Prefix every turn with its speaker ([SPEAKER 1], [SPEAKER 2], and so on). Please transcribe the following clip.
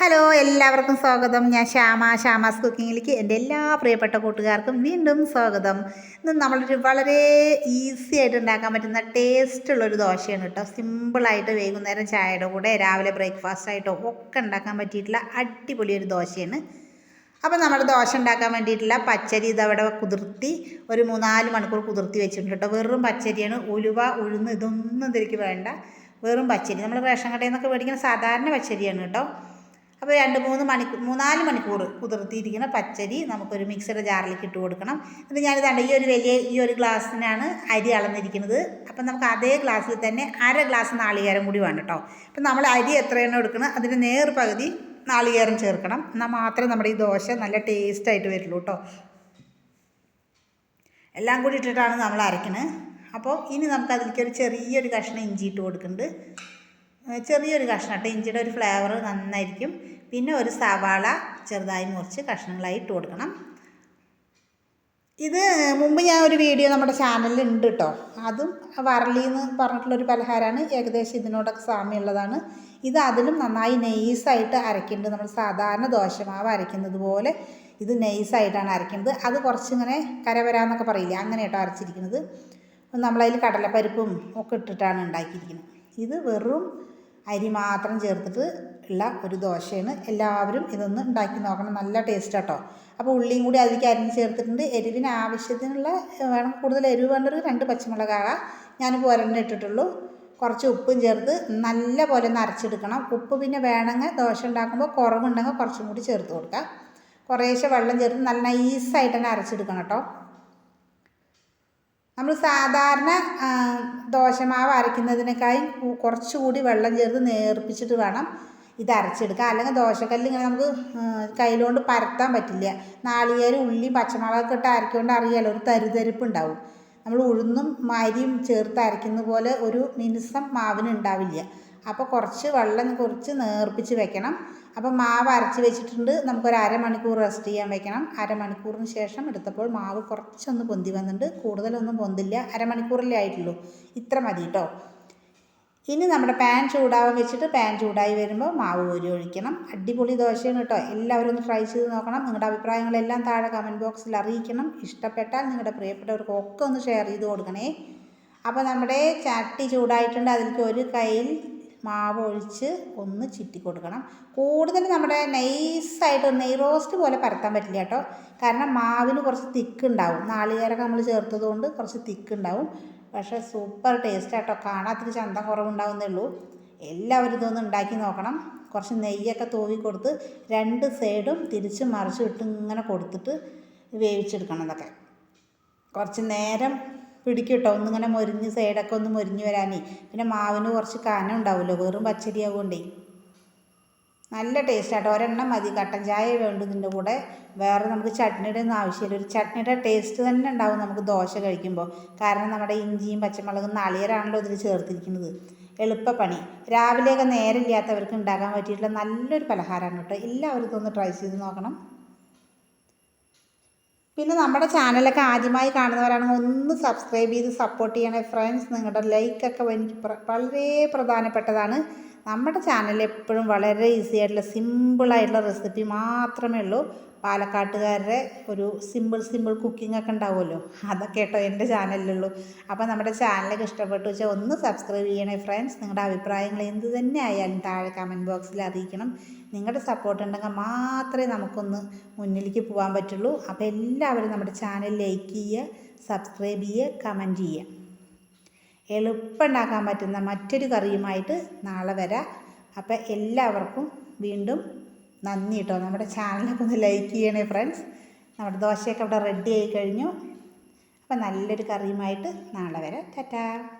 [SPEAKER 1] Hello എല്ലാവർക്കും സ്വാഗതം. ഞാൻ ശ്യാമ ശ്യാമാസ് കുക്കിങ്ങിലേക്ക് എന്റെ എല്ലാ പ്രിയപ്പെട്ട കൂട്ടുകാർക്കും വീണ്ടും സ്വാഗതം. ഇന്ന് നമ്മളൊരു വളരെ ഈസി ആയിട്ട് ഉണ്ടാക്കാൻ പറ്റുന്ന ടേസ്റ്റുള്ളൊരു ദോശയാണ് കേട്ടോ. സിമ്പിളായിട്ട് വൈകുന്നേരം ചായയുടെ കൂടെ രാവിലെ ബ്രേക്ക്ഫാസ്റ്റ് ആയിട്ടോ ഒക്കെ ഉണ്ടാക്കാൻ പറ്റിയിട്ടുള്ള അടിപൊളി ഒരു ദോശയാണ്. അപ്പോൾ നമ്മൾ ദോശ ഉണ്ടാക്കാൻ വേണ്ടിയിട്ടുള്ള പച്ചരി ഇതവിടെ കുതിർത്തി ഒരു മൂന്നാൽ മണിക്കൂർ കുതിർത്തി വെച്ചിട്ടുണ്ട് കേട്ടോ. വെറും പച്ചരിയാണ്. ഉലുവ ഉഴുന്ന് ഇതൊന്നും ഇതിലേക്ക് വേണ്ട. വെറും പച്ചരി. നമ്മൾ റേഷൻ കടയിൽ നിന്നൊക്കെ മേടിക്കുന്ന സാധാരണ പച്ചരിയാണ് കേട്ടോ. അപ്പോൾ രണ്ട് മൂന്ന് മണിക്കൂർ മൂന്നാൽ മണിക്കൂർ കുതിർത്തിയിരിക്കുന്ന പച്ചരി നമുക്കൊരു മിക്സിയുടെ ജാറിലേക്ക് ഇട്ട് കൊടുക്കണം. എന്നിട്ട് ഞാനിതാണ്ട് ഈ ഒരു വലിയ ഈ ഒരു ഗ്ലാസ്സിനാണ് അരി അളന്നിരിക്കുന്നത്. അപ്പം നമുക്ക് അതേ ഗ്ലാസ്സിൽ തന്നെ അര ഗ്ലാസ് നാളികേരം കൂടി വേണം കേട്ടോ. അപ്പം നമ്മൾ അരി എത്രയാണ് എടുക്കണം അതിന്റെ നേർ പകുതി നാളികേരം ചേർക്കണം. എന്നാൽ മാത്രമേ നമ്മുടെ ഈ ദോശ നല്ല ടേസ്റ്റായിട്ട് വരുള്ളൂ കേട്ടോ. എല്ലാം കൂടി ഇട്ടിട്ടാണ് നമ്മൾ അരയ്ക്കുന്നത് അപ്പോൾ ഇനി നമുക്ക് അതിലേക്ക് ഒരു ചെറിയൊരു കഷ്ണം ഇഞ്ചി ഇട്ട് കൊടുക്കുന്നുണ്ട്. ചെറിയൊരു കഷ്ണം കേട്ടോ. ഇഞ്ചിയുടെ ഒരു ഫ്ലേവർ നന്നായിരിക്കും. പിന്നെ ഒരു സവാള ചെറുതായി മുറിച്ച് കഷ്ണങ്ങളായി ഇട്ട് കൊടുക്കണം. ഇത് മുമ്പ് ഞാൻ ഒരു വീഡിയോ നമ്മുടെ ചാനലിൽ ഉണ്ട് കേട്ടോ അതും വരളി എന്ന് പറഞ്ഞിട്ടുള്ളൊരു പലഹാരമാണ്. ഏകദേശം ഇതിനോടൊക്കെ സാമ്യമുള്ളതാണ്. ഇത് അതിലും നന്നായി നെയ്സായിട്ട് അരയ്ക്കേണ്ടത് നമ്മൾ സാധാരണ ദോശമാവ് അരയ്ക്കുന്നത് പോലെ ഇത് നെയ്സായിട്ടാണ് അരയ്ക്കുന്നത് അത് കുറച്ചിങ്ങനെ കരവരാന്നൊക്കെ പറയില്ല അങ്ങനെ കേട്ടോ അരച്ചിരിക്കുന്നത്. നമ്മളതിൽ കടലപ്പരിപ്പും ഒക്കെ ഇട്ടിട്ടാണ് ഉണ്ടാക്കിയിരിക്കുന്നത്. ഇത് വെറും അരി മാത്രം ചേർത്തിട്ട് ഉള്ള ഒരു ദോശയാണ്. എല്ലാവരും ഇതൊന്ന് ഉണ്ടാക്കി നോക്കണം. നല്ല ടേസ്റ്റ് കേട്ടോ അപ്പോൾ ഉള്ളിയും കൂടി അതിലേക്ക് അരിഞ്ഞ് ചേർത്തിട്ടുണ്ട്. എരിവിന് ആവശ്യത്തിനുള്ള വേണം. കൂടുതൽ എരിവ് വേണ്ട ഒരു രണ്ട് പച്ചമുളകാകാം ഞാൻ ഒരെണ്ണം ഇട്ടിട്ടുള്ളൂ. കുറച്ച് ഉപ്പും ചേർത്ത് നല്ല പോലെ ഒന്ന് അരച്ചെടുക്കണം. ഉപ്പ് പിന്നെ വേണമെങ്കിൽ ദോശ ഉണ്ടാക്കുമ്പോൾ കുറവുണ്ടെങ്കിൽ കുറച്ചും കൂടി ചേർത്ത് കൊടുക്കുക കുറേശ്ശെ വെള്ളം ചേർത്ത് നല്ല നൈസായിട്ട് തന്നെ അരച്ചെടുക്കണം കേട്ടോ. നമ്മൾ സാധാരണ ദോശമാവ് അരയ്ക്കുന്നതിനേക്കാളും കുറച്ചുകൂടി വെള്ളം ചേർത്ത് നേർപ്പിച്ചിട്ട് വേണം ഇത് അരച്ചെടുക്കുക അല്ലെങ്കിൽ ദോശക്കല്ല് ഇങ്ങനെ നമുക്ക് കയ്യിലുകൊണ്ട് പരത്താൻ പറ്റില്ല. നാളികേരം ഉള്ളി പച്ചമുളകൊക്കെ ഇട്ട് അരയ്ക്കൊണ്ട് അറിയാലോ ഒരു തരുതരിപ്പ് ഉണ്ടാവും നമ്മൾ ഉഴുന്നും അരിയും ചേർത്ത് അരയ്ക്കുന്ന പോലെ ഒരു മിനുസം മാവിന് ഉണ്ടാവില്ല. അപ്പോൾ കുറച്ച് വെള്ളം കുറച്ച് നേർപ്പിച്ച് വെക്കണം. അപ്പോൾ മാവ് അരച്ച് വെച്ചിട്ടുണ്ട്. നമുക്കൊരു അരമണിക്കൂർ റെസ്റ്റ് ചെയ്യാൻ വെക്കണം. അരമണിക്കൂറിന് ശേഷം എടുത്തപ്പോൾ മാവ് കുറച്ചൊന്ന് പൊന്തി വന്നിട്ടുണ്ട്. കൂടുതലൊന്നും പൊന്തില്ല. അരമണിക്കൂറല്ലേ ആയിട്ടുള്ളൂ. ഇത്ര മതി കേട്ടോ ഇനി നമ്മുടെ പാൻ ചൂടാവാൻ വെച്ചിട്ട് പാൻ ചൂടായി വരുമ്പോൾ മാവ് കോരി ഒഴിക്കണം. അടിപൊളി ദോശയാണ് കേട്ടോ എല്ലാവരും ഒന്ന് ട്രൈ ചെയ്ത് നോക്കണം. നിങ്ങളുടെ അഭിപ്രായങ്ങളെല്ലാം താഴെ കമന്റ് ബോക്സിൽ അറിയിക്കണം. ഇഷ്ടപ്പെട്ടാൽ നിങ്ങളുടെ പ്രിയപ്പെട്ടവർക്ക് ഒക്കെ ഒന്ന് ഷെയർ ചെയ്ത് കൊടുക്കണേ. അപ്പോൾ നമ്മുടെ ചട്ടി ചൂടായിട്ടുണ്ട്. അതിലേക്ക് ഒരു കയ്യിൽ മാവ് ഒഴിച്ച് ഒന്ന് ചിറ്റി കൊടുക്കണം കൂടുതൽ നമ്മുടെ നൈസായിട്ട് നെയ് റോസ്റ്റ് പോലെ പരത്താൻ പറ്റില്ല കേട്ടോ. കാരണം മാവിന് കുറച്ച് തിക്ക് ഉണ്ടാവും നാളികേരൊക്കെ നമ്മൾ ചേർത്തത് കൊണ്ട് കുറച്ച് തിക്ക് ഉണ്ടാവും പക്ഷേ സൂപ്പർ ടേസ്റ്റ് കേട്ടോ കാണാത്തിരി ചന്തം കുറവുണ്ടാവുന്നേ ഉള്ളൂ എല്ലാവരും ഇതൊന്ന് ഉണ്ടാക്കി നോക്കണം. കുറച്ച് നെയ്യൊക്കെ തൂവി കൊടുത്ത് രണ്ട് സൈഡും തിരിച്ച് മറിച്ച് ഇട്ട് ഇങ്ങനെ കൊടുത്തിട്ട് വേവിച്ചെടുക്കണം എന്നൊക്കെ. കുറച്ച് നേരം പിടിക്കും കേട്ടോ ഒന്നിങ്ങനെ മൊരിഞ്ഞ് സൈഡൊക്കെ ഒന്ന് മൊരിഞ്ഞ് വരാനേ. പിന്നെ മാവിന് കുറച്ച് കനം ഉണ്ടാവുമല്ലോ വെറും പച്ചരി ആവുകൊണ്ടേ. നല്ല ടേസ്റ്റ് ആട്ടോ. ഒരെണ്ണം മതി. കട്ടൻ ചായ വേണ്ടു ഇതിന്റെ കൂടെ. വേറെ നമുക്ക് ചട്നിയുടെ ഒന്നും ആവശ്യമില്ല. ഒരു ചട്നിയുടെ ടേസ്റ്റ് തന്നെ ഉണ്ടാവും നമുക്ക് ദോശ കഴിക്കുമ്പോൾ. കാരണം നമ്മുടെ ഇഞ്ചിയും പച്ചമുളകും നാളികേരാണല്ലോ ഇതിൽ ചേർത്തിരിക്കുന്നത്. എളുപ്പപ്പണി. രാവിലെയൊക്കെ നേരമില്ലാത്തവർക്ക് ഉണ്ടാക്കാൻ പറ്റിയിട്ടുള്ള നല്ലൊരു പലഹാരമാണ് കേട്ടോ. എല്ലാവരും ഇതൊന്ന് ട്രൈ ചെയ്ത് നോക്കണം. പിന്നെ നമ്മുടെ ചാനലൊക്കെ ആദ്യമായി കാണുന്നവരാണെങ്കിൽ ഒന്ന് സബ്സ്ക്രൈബ് ചെയ്ത് സപ്പോർട്ട് ചെയ്യണേ. ഫ്രണ്ട്സ് നിങ്ങളുടെ ലൈക്കൊക്കെ എനിക്ക് വളരെ പ്രധാനപ്പെട്ടതാണ്. നമ്മുടെ ചാനലിൽ എപ്പോഴും വളരെ ഈസി ആയിട്ടുള്ള സിമ്പിളായിട്ടുള്ള റെസിപ്പി മാത്രമേ ഉള്ളൂ. പാലക്കാട്ടുകാരുടെ ഒരു സിമ്പിൾ സിമ്പിൾ കുക്കിംഗ് ഒക്കെ ഉണ്ടാവുമല്ലോ? അതൊക്കെ കേട്ടോ എന്റെ ചാനലിലുള്ളൂ. അപ്പോൾ നമ്മുടെ ചാനലൊക്കെ ഇഷ്ടപ്പെട്ടു വെച്ചാൽ ഒന്ന് സബ്സ്ക്രൈബ് ചെയ്യണേ ഫ്രണ്ട്സ് നിങ്ങളുടെ അഭിപ്രായങ്ങൾ എന്ത് തന്നെ ആയാലും താഴെ കമന്റ് ബോക്സിൽ അറിയിക്കണം. നിങ്ങളുടെ സപ്പോർട്ട് ഉണ്ടെങ്കിൽ മാത്രമേ നമുക്കൊന്ന് മുന്നിലേക്ക് പോകാൻ പറ്റുള്ളൂ. അപ്പോൾ എല്ലാവരും നമ്മുടെ ചാനൽ ലൈക്ക് ചെയ്യുക സബ്സ്ക്രൈബ് ചെയ്യുക കമന്റ് ചെയ്യുക. എളുപ്പം ഉണ്ടാക്കാൻ പറ്റുന്ന മറ്റൊരു കറിയുമായിട്ട് നാളെ വരാം. അപ്പോൾ എല്ലാവർക്കും വീണ്ടും നന്ദി കേട്ടോ. നമ്മുടെ ചാനലൊക്കെ ഒന്ന് ലൈക്ക് ചെയ്യണേ ഫ്രണ്ട്സ് നമ്മുടെ ദോശയൊക്കെ അവിടെ റെഡി ആയി കഴിഞ്ഞു. അപ്പം നല്ലൊരു കറിയുമായിട്ട് നാളെ വരെ. ടാറ്റാ.